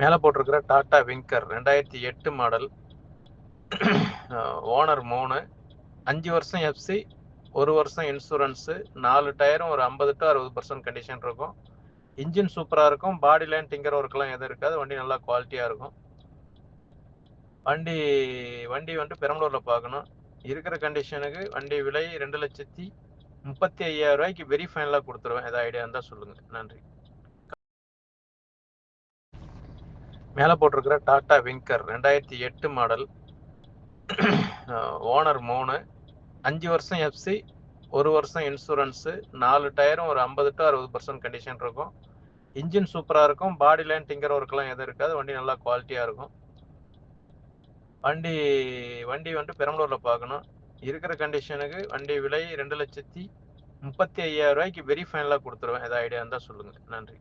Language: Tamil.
மேலே போட்டிருக்கிற டாட்டா விங்கர் ரெண்டாயிரத்தி எட்டு மாடல் ஓனர் மூணு அஞ்சு வருஷம் எஃப்சி ஒரு வருஷம் இன்சூரன்ஸு நாலு டயரும் ஒரு ஐம்பது டு அறுபது பர்சன்ட் கண்டிஷன் இருக்கும். இன்ஜின் சூப்பராக இருக்கும். பாடி லைன் டிங்கர் ஒர்க்லாம் எதுவும் இருக்காது. வண்டி நல்லா குவாலிட்டியாக இருக்கும். வண்டி வண்டி வந்துட்டு பெரம்பலூரில் பார்க்கணும். இருக்கிற கண்டிஷனுக்கு வண்டி விலை ரெண்டு லட்சத்தி முப்பத்தி ஐயாயிரம் ரூபாய்க்கு வெரி ஃபைனலாக கொடுத்துருவேன். ஏதாவது ஐடியா இருந்தால் சொல்லுங்கள் நன்றி. மேலே போட்டிருக்கிற டாடா விங்கர் ரெண்டாயிரத்தி எட்டு மாடல். ஓனர் மூணு. அஞ்சு வருஷம் எஃப்சி ஒரு வருஷம் இன்சூரன்ஸு நாலு டயரும் ஒரு ஐம்பது டு அறுபது பர்சன்ட் கண்டிஷன் இருக்கும். இன்ஜின் சூப்பராக இருக்கும். பாடி லைன் டிங்கர் ஒர்க்கெலாம் எதுவும் இருக்காது. வண்டி நல்லா குவாலிட்டியாக இருக்கும். வண்டி வண்டி வந்துட்டு பெரம்பலூரில் பார்க்கணும். இருக்கிற கண்டிஷனுக்கு வண்டி விலை ரெண்டு லட்சத்தி முப்பத்தி ஐயாயிரம் ரூபாய்க்கு வெரி ஃபைனலாக கொடுத்துருவேன். ஏதாவது ஐடியா இருந்தால் சொல்லுங்கள் நன்றி.